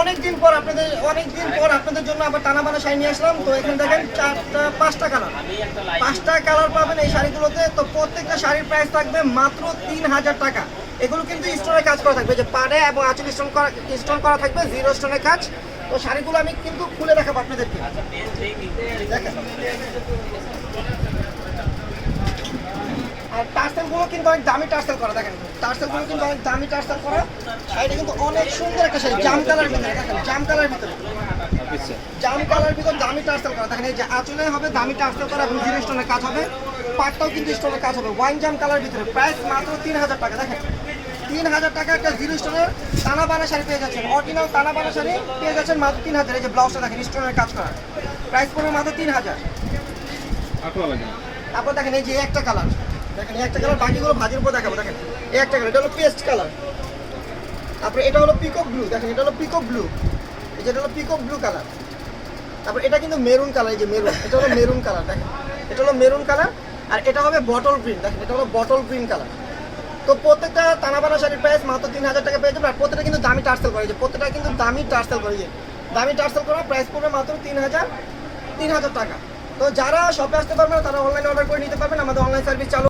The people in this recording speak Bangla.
অনেকদিন পর আপনাদের, অনেকদিন পর আপনাদের জন্য আবার টানা বানা শাড়ি নিয়ে আসলাম। তো এখানে দেখেন চারটা, পাঁচটা কালার। পাঁচটা কালার পাবেন এই শাড়িগুলোতে। তো প্রত্যেকটা শাড়ির প্রাইস থাকবে মাত্র তিন হাজার টাকা। এগুলো কিন্তু স্টোনের কাজ করা থাকবে। যে পাড়ে এবং আঁচল স্টোন করা স্টোন করা থাকবে জিরো স্টোনের কাজ। তো শাড়িগুলো আমি কিন্তু খুলে দেখাবো আপনাদেরকে। দেখেন। আর টার্সেলগুলো কিন্তু অনেক দামি টার্সেল করা দেখেন। টার্সেলগুলো কিন্তু অনেক দামি টার্সেল করা। শাড়িটা কিন্তু অনেক সুন্দর একটা শাড়ি জাম কালার ভিতরে দেখেন জাম কালার ভিতরে। জাম কালার ভিতরে দামি টার্সেল করা দেখেন এই যে আঁচলে হবে দামি টার্সেল করা এবং জিরো স্টোনের কাজ হবে পাটটাও কিন্তু স্টোনের কাজ হবে ওয়াইন জাম কালার ভিতরে প্রাইস মাত্র তিন হাজার টাকা দেখেন। তিন হাজার টাকা একটা জিরো স্টোনের টানা বানা শাড়ি পেয়ে যাচ্ছেন অরিজিনাল টানা বানা শাড়ি পেয়ে যাচ্ছেন মাত্র তিন হাজার এই যে ব্লাউজটা দেখেন স্টোনের কাজ করা প্রাইস পড়বে মাত্র তিন হাজার। তারপর দেখেন এই যে একটা কালার দেখেন একটা কালার বাকিগুলো উপর দেখাবো, দেখেন। একটা কালার এটা হলো পেস্ট কালার তারপরে এটা হলো পিকক ব্লু দেখেন, এটা হলো পিকক ব্লু হলো পিকক ব্লু কালার তারপর এটা কিন্তু মেরুন কালার এই যে মেরুন এটা হলো মেরুন কালার দেখেন। এটা হলো মেরুন কালার আর এটা হবে বটল দেখেন, এটা হলো বটল কালার তো প্রত্যেকটা টানাবানা শাড়ির প্রাইস মাত্র তিন হাজার টাকা পেয়ে যাবে আর প্রত্যেকটা কিন্তু দামি টার্সেল করে যে প্রত্যেকটা কিন্তু দামি টার্সেল করে যে দামি টার্সেল করা প্রাইস পড়বে মাত্র তিন হাজার তিন হাজার টাকা। তো যারা শপে আসতে পারবে না, তারা অনলাইনে অর্ডার করে নিতে পারবেন, আমাদের অনলাইন সার্ভিস চালু